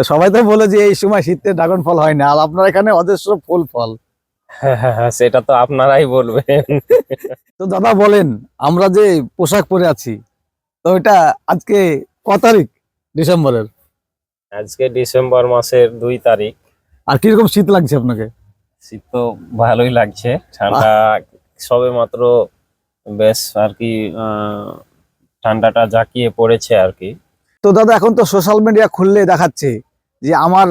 তো সবাই তো বলে যে এই সময় শীতের ড্রাগন ফল হয় না আর আপনার এখানে অজস্র ফুল ফল। হ্যাঁ হ্যাঁ হ্যাঁ, সেটা তো আপনারাই বলবেন। তো দাদা বলেন আমরা যে পোশাক পরে আছি তো এটা আজকে ক তারিখ? ডিসেম্বরের। আজকে ডিসেম্বর মাসের দুই তারিখ। আর কীরকম শীত লাগছে আপনাকে? শীত তো ভালোই লাগছে ঠান্ডা সবে মাত্র বেশ আর কি আহ, ঠান্ডাটা জাঁকিয়ে পড়েছে আর কি। তো দাদা এখন তো সোশ্যাল মিডিয়া খুললে দেখাচ্ছে যে আমার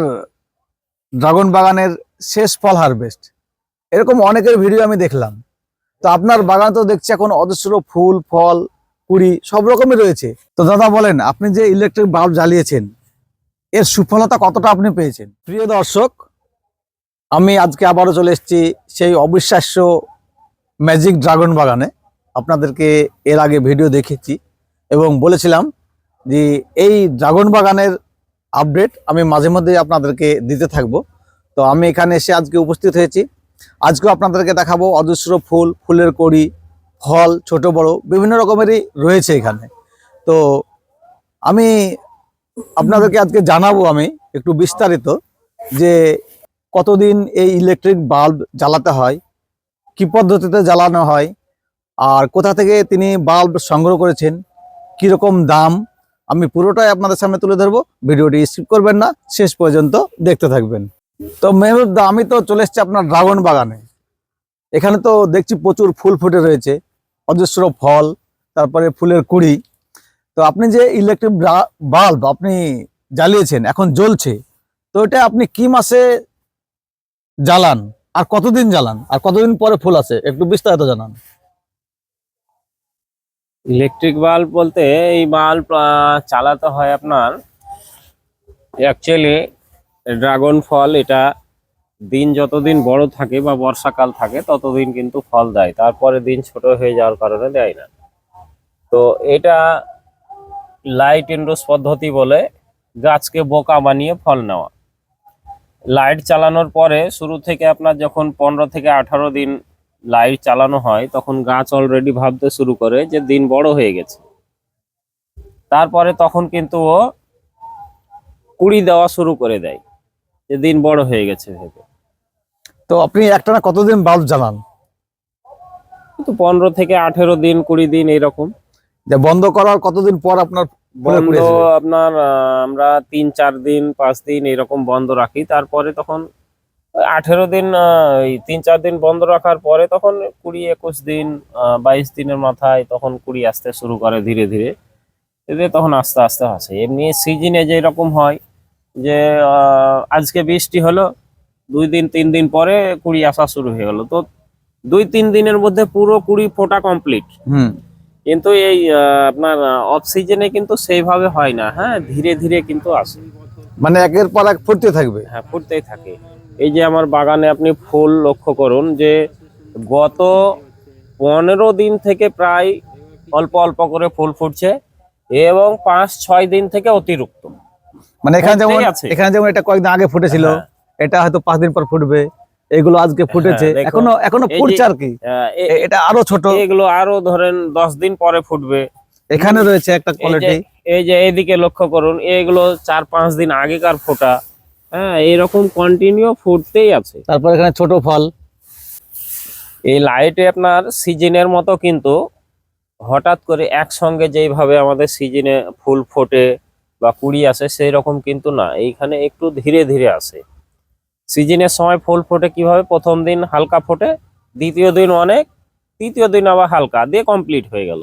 ড্রাগন বাগানের শেষ ফল হারভেস্ট। এরকম অনেকের ভিডিও আমি দেখলাম। তো আপনার বাগান তো দেখছি এখন অজস্র ফুল, ফল, কুড়ি সব রকমই রয়েছে। তো দাদা বলেন, আপনি যে ইলেকট্রিক বাল্ব জ্বালিয়েছেন, এর সুফলতা কতটা আপনি পেয়েছেন? প্রিয় দর্শক, আমি আজকে আবারও চলে এসেছি সেই অবিশ্বাস্য ম্যাজিক ড্রাগন বাগানে। আপনাদেরকে এর আগে ভিডিও দেখেছি এবং বলেছিলাম যে এই ড্রাগন বাগানের আপডেট আমি মাঝে মধ্যে আপনাদেরকে দিতে থাকব। তো আমি এখানে এসে আজকে উপস্থিত হয়েছি। আজকেও আপনাদেরকে দেখাবো অজস্র ফুল, ফুলের কড়ি, ফল, ছোট, বড়, বিভিন্ন রকমেরই রয়েছে এখানে। তো আমি আপনাদেরকে আজকে জানাব আমি একটু বিস্তারিত যে কতদিন এই ইলেকট্রিক বাল্ব জ্বালাতে হয়, কি পদ্ধতিতে জ্বালানো হয়, আর কোথা থেকে তিনি বাল্ব সংগ্রহ করেছেন, কীরকম দাম আমি পুরোটাই আপনাদের সামনে তুলে ধরবো। ভিডিওটি স্কিপ করবেন না, শেষ পর্যন্ত দেখতে থাকবেন। তো মেহরুদ দা, আমি তো চলে এসেছি আপনার ড্রাগন বাগানে। এখানে তো দেখছি প্রচুর ফুল ফুটে রয়েছে, অজস্র ফল, তারপরে ফুলের কুড়ি। তো আপনি যে ইলেকট্রিক বাল্ব আপনি জ্বালিয়েছেন, এখন জ্বলছে, তো এটা আপনি কি মাসে জ্বালান? আর কতদিন জ্বালান? আর কতদিন পরে ফুল আছে একটু বিস্তারিত জানান। ইলেকট্রিক বাল্ব বলতে এই বাল্ব চালাতে হয় আপনার। অ্যাকচুয়ালি ড্রাগন ফল এটা দিন যতদিন বড় থাকে বা বর্ষাকাল থাকে, ততদিন কিন্তু ফল দেয়। তারপরে দিন ছোট হয়ে যাওয়ার কারণে দেয় না। তো এটা লাইট ইন্ডোস পদ্ধতি বলে গাছকে বোকা বানিয়ে ফল নেওয়া। লাইট চালানোর পরে শুরু থেকে আপনার যখন পনেরো থেকে আঠারো দিন লাইট চালানো হয় তখন গাছ অলরেডি ভাবতে শুরু করে যে দিন বড় হয়ে গেছে। তারপরে তখন কিন্তু ও কুড়ি দেওয়া শুরু করে দেয় যে দিন বড় হয়ে গেছে ভেবে। তো আপনি একটা না কতদিন বাল্ব জ্বালান? কিন্তু পনেরো থেকে আঠেরো দিন কুড়ি দিন এরকম। যে বন্ধ করার কতদিন পর আপনার বন্ধ আপনার আমরা তিন চার দিন পাঁচ দিন এরকম বন্ধ রাখি। তারপরে তখন আঠেরো দিন এই তিন চার দিন বন্ধ রাখার পরে তখন কুড়ি একুশ দিন বাইশ দিনের মাথায় তখন কুড়ি আসতে শুরু করে ধীরে ধীরে। এতে তখন আস্তে আস্তে আসে। এমনি সিজনে যে রকম হয় যে আজকে বৃষ্টি হলো দুই দিন তিন দিন পরে কুড়ি আসা শুরু হয়ে গেল। তো দুই তিন দিনের মধ্যে পুরো কুড়ি ফোটা কমপ্লিট হুম। কিন্তু এই আপনার অফ সিজনে কিন্তু সেইভাবে হয় না। হ্যাঁ ধীরে ধীরে কিন্তু আসে। মানে একের পর এক ফুটতে থাকবে। হ্যাঁ ফুটতেই থাকে। এই যে আমার বাগানে আপনি ফুল লক্ষ্য করুন যে গত পনেরো দিন থেকে প্রায় অল্প অল্প করে ফুল ফুটছে এবং পাঁচ ছয় দিন থেকে অতিরিক্ত। মানে এখানে যেমন এখানে যেমন এটা কয়েকদিন আগে ফুটেছিল হ্যাঁ। এটা হয়তো পাঁচ দিন পর ফুটবে এগুলো আজকে ফুটেছে। হ্যাঁ, এখনও এখনও ফুটছে আর কি। এ- এটা আরও ছোট। এগুলো আরও ধরেন দশ দিন পরে ফুটবে। এখানে রয়েছে একটা কোয়ালিটি এই যে এইদিকে লক্ষ্য করুন এগুলো চার পাঁচ দিন আগেকার ফোটা। হ্যাঁ এরকম কন্টিনিউ ফুটতেই আছে। তারপর এখানে ছোট ফল। এই লাইটে আপনার সিজনের মতো কিন্তু হঠাৎ করে একসঙ্গে যেইভাবে আমাদের সিজনে ফুল ফোটে বা কুড়ি আসে সেই রকম কিন্তু না। এইখানে একটু ধীরে ধীরে আসে। সিজনের সময় ফুল ফোটে কীভাবে? প্রথম দিন হালকা ফোটে দ্বিতীয় দিন অনেক তৃতীয় দিন আবার হালকা দিয়ে কমপ্লিট হয়ে গেল।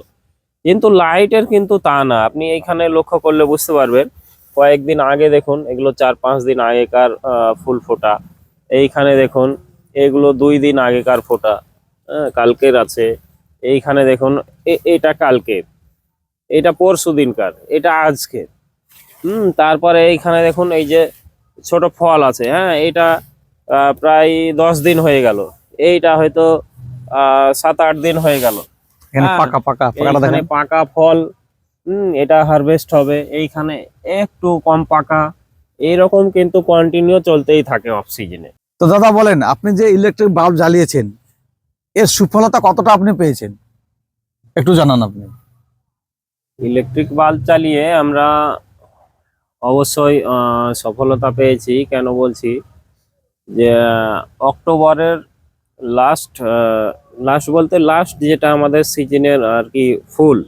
কিন্তু লাইটের কিন্তু তা না। আপনি এইখানে লক্ষ্য করলে বুঝতে পারবেন কয়েকদিন আগে দেখুন এগুলো চার পাঁচ দিন আগেকার ফুল ফোটা। এইখানে দেখুন এগুলো দুই দিন আগেকার ফোটা হ্যাঁ কালকের আছে। এইখানে দেখুন এটা কালকের। এটা পরশু দিনকার এটা আজকের। হুম তারপরে এইখানে দেখুন এই যে ছোট ফল আছে হ্যাঁ এটা আহ, প্রায় দশ দিন হয়ে গেল। এইটা হয়তো আহ, সাত আট দিন হয়ে গেল। হ্যাঁ, পাকা পাকা ফল এটা হারভেস্ট হবে। এইখানে একটু কম পাকা। এইরকম কিন্তু কন্টিনিউ চলতেই থাকে অফ সিজনে তো দাদা বলেন আপনি যে ইলেকট্রিক বাল্ব জ্বালিয়েছেন এর সুফলতা কতটা আপনি পেয়েছেন? একটু জানান আপনি। ইলেকট্রিক বাল্ব চালিয়ে আমরা অবশ্যই সফলতা পেয়েছি। কেন বলছি? যে অক্টোবরের লাস্ট লাস্ট বলতে লাস্ট যেটা আমাদের সিজনের আর কি ফুল।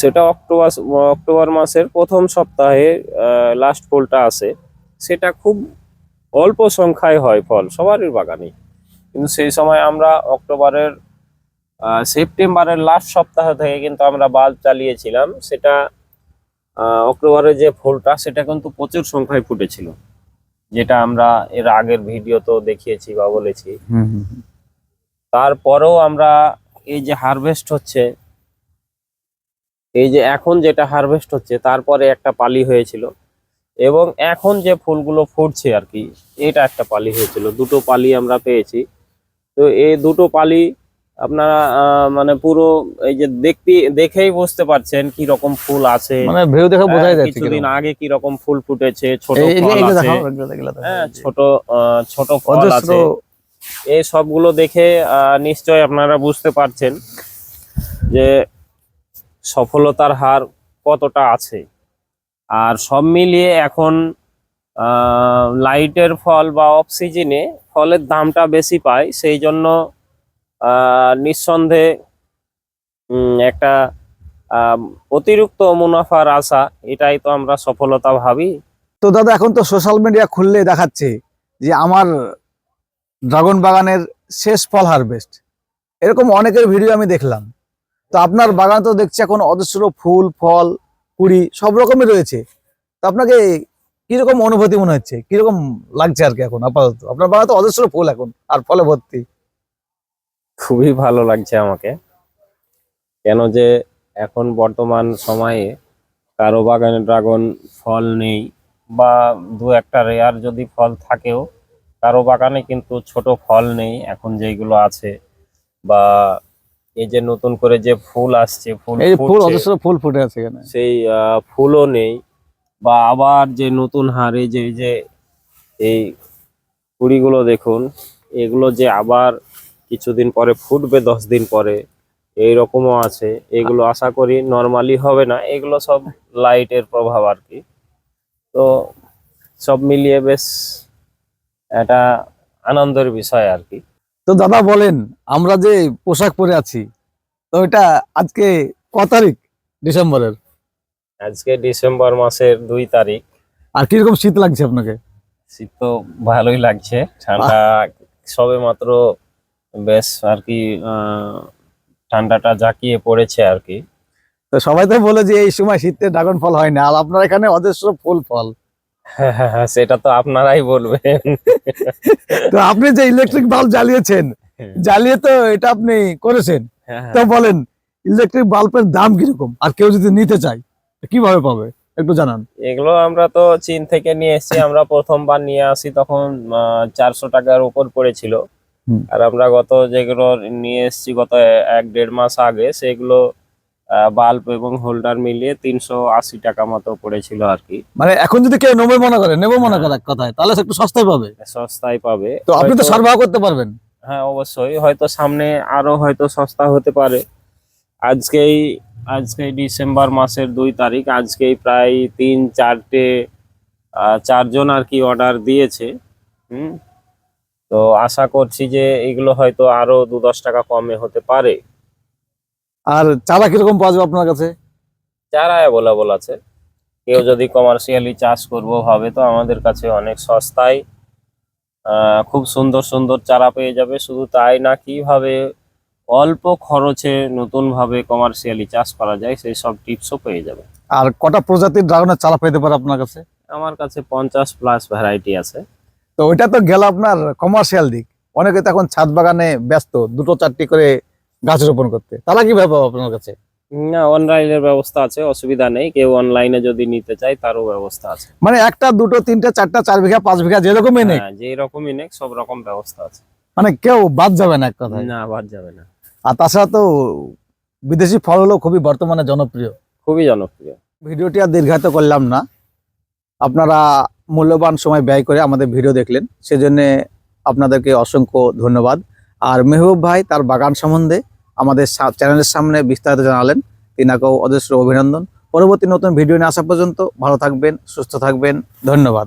সেটা অক্টোবর অক্টোবর মাসের প্রথম সপ্তাহে লাস্ট ফুলটা আসে সেটা খুব অল্প সংখ্যায় হয় ফল সবারই বাগানে কিন্তু সেই সময় আমরা অক্টোবরের সেপ্টেম্বরের লাস্ট সপ্তাহ থেকে কিন্তু আমরা বাল্ব চালিয়েছিলাম। সেটা অক্টোবরের যে ফুলটা সেটা কিন্তু প্রচুর সংখ্যায় ফুটেছিল। যেটা আমরা এর আগের ভিডিওতেও দেখিয়েছি বা বলেছি। তারপরেও আমরা এই যে হারভেস্ট হচ্ছে এই যে এখন যেটা হারভেস্ট হচ্ছে তারপরে একটা পালি হয়েছিল। এবং এখন যে ফুলগুলো ফুটছে আর কি এটা একটা পালি হয়েছিল। দুটো পালি আমরা পেয়েছি। তো এই দুটো পালি আপনারা মানে পুরো এই যে দেখতে দেখেই বুঝতে পারছেন কি রকম ফুল আছে। মানে ভিউ দেখে বোঝাই হ্যাঁ, যাচ্ছে কিছুদিন আগে কি রকম ফুল ফুটেছে ছোট ফল আছে। হ্যাঁ ছোট আহ, ছোট ফল আছে। এই সবগুলো দেখে আহ, নিশ্চয় আপনারা বুঝতে পারছেন যে সফলতার হার কতটা আছে? আর সব মিলিয়ে এখন লাইটের ফল বা অফ সিজনে ফলের দামটা বেশি পায়, সেই জন্য নিঃসন্দেহে একটা অতিরিক্ত মুনাফার আশা, এটাই তো আমরা সফলতা ভাবি। তো দাদা, এখন তো সোশ্যাল মিডিয়া খুললে দেখাচ্ছে যে আমার ড্রাগন বাগানের শেষ ফল হারভেস্ট। এরকম অনেকের ভিডিও আমি দেখলাম। তো আপনার বাগান তো দেখছি এখন অজস্র ফুল, ফল, কুড়ি সব রকমই রয়েছে। তো আপনাকে কীরকম অনুভূতি মনে হচ্ছে? কীরকম লাগছে আর কি এখন আপাতত? আপনার বাগান তো অজস্র ফুল এখন, আর ফলে ভর্তি। খুবই ভালো লাগছে আমাকে। কেন যে এখন বর্তমান সময়ে কারও বাগানে ড্রাগন ফল নেই, বা দু একটা রেয়ার যদি ফল থাকেও, কারও বাগানে কিন্তু ছোট ফল নেই, এখন যেগুলো আছে, বা এই যে নতুন করে যে ফুল আসছে ফুল এই ফুল অজস্র ফুল ফুটে আছে এখানে। সেই ফুলও নেই। বা আবার যে নতুন হারে যে যে এই কুড়িগুলো দেখুন এগুলো যে আবার কিছুদিন পরে ফুটবে দশ দিন পরে এই রকমও আছে। এগুলো আশা করি নর্মালি হবে না। এগুলো সব লাইটের প্রভাব আর কি। তো সব মিলিয়ে বেশ একটা আনন্দের বিষয় আর কি। তো দাদা বলেন আমরা যে পোশাক পরে আছি তো এটা আজকে ক তারিখ? ডিসেম্বরের। আজকে ডিসেম্বর মাসের দুই তারিখ। আর কীরকম শীত লাগছে আপনাকে? শীত তো ভালোই লাগছে ঠান্ডা সবে মাত্র বেশ আর কি আহ, ঠান্ডাটা জাঁকিয়ে পড়েছে আর কি। তো সবাই তো বলে যে এই সময় শীতে ড্রাগন ফল হয় না আর আপনার এখানে অজস্র ফুল ফল। সেটা তো আপনারাই বলবেন। তো আপনি যে ইলেকট্রিক বাল্ব জ্বালিয়েছেন জ্বালিয়ে তো এটা আপনি করেছেন। তো বলেন ইলেকট্রিক বাল্বের দাম কীরকম? আর কেউ যদি নিতে চায় কীভাবে পাবে? একটু জানান। এগুলো আমরা তো চীন থেকে নিয়ে এসেছি আমরা প্রথমবার নিয়ে আসি তখন চারশো টাকার উপর পড়েছিল। আর আমরা গত যেগুলো নিয়ে এসেছি গত এক দেড় মাস আগে সেগুলো বাল্ব এবং হোল্ডার মিলিয়ে তিনশো আশি টাকা মতো পড়েছিল আর কি। মানে এখন যদি কেউ নেবে মনে করে নেব মনে করে কথায় তাহলে একটু সস্তায় পাবে। সস্তায় পাবে। তো আপনি তো সরবরাহ করতে পারবেন। হ্যাঁ অবশ্যই। হয়তো সামনে আরও হয়তো সস্তা হতে পারে। আজকেই আজকেই ডিসেম্বর মাসের দুই তারিখ আজকেই প্রায় তিন চারটে চারজন আর কি অর্ডার দিয়েছে। হুম? তো আশা করছি যে এগুলো হয়তো আরও দু দশ টাকা কমে হতে পারে। আর চারা কীরকম পাওয়া যাবে আপনার কাছে? চারা অ্যাভেলেবল আছে। কেউ যদি কমার্শিয়ালি চাষ করব ভাবে তো আমাদের কাছে অনেক সস্তায় খুব সুন্দর সুন্দর চারা পেয়ে যাবে। শুধু তাই না কীভাবে অল্প খরচে নতুন ভাবে কমার্শিয়ালি চাষ করা যায় সেই সব টিপসও পেয়ে যাবে। আর কটা প্রজাতির ড্রাগনের চারা পেতে পারে আপনার কাছে? আমার কাছে পঞ্চাশ প্লাস ভ্যারাইটি আছে। তো ওইটা তো গেল আপনার কমার্শিয়াল দিক। অনেকে তো এখন ছাদ বাগানে ব্যস্ত দুটো চারটি করে গাছ রোপণ করতে। তারা কীভাবে পাবো আপনার কাছে? না অনলাইনের ব্যবস্থা আছে অসুবিধা নেই। কেউ অনলাইনে যদি নিতে চায় তারও ব্যবস্থা আছে। মানে একটা দুটো তিনটা চারটা চার বিঘা পাঁচ বিঘা যেরকমই নেই। হ্যাঁ যে রকমই নেই সব রকম ব্যবস্থা আছে। মানে কেউ বাদ যাবে না এক কথায়? না বাদ যাবে না। আর তাছাড়া তো বিদেশি ফল হলো খুবই বর্তমানে জনপ্রিয়। খুবই জনপ্রিয়। ভিডিওটি আর দীর্ঘায়িত করলাম না। আপনারা মূল্যবান সময় ব্যয় করে আমাদের ভিডিও দেখলেন। সেজন্য আপনাদেরকে অসংখ্য ধন্যবাদ। আর মেহবুব ভাই তার বাগান সম্বন্ধে আমাদের চ্যানেলের সামনে বিস্তারিত জানালেন। তিনাকেও অজস্র অভিনন্দন। পরবর্তী নতুন ভিডিও নিয়ে আসা পর্যন্ত ভালো থাকবেন, সুস্থ থাকবেন। ধন্যবাদ।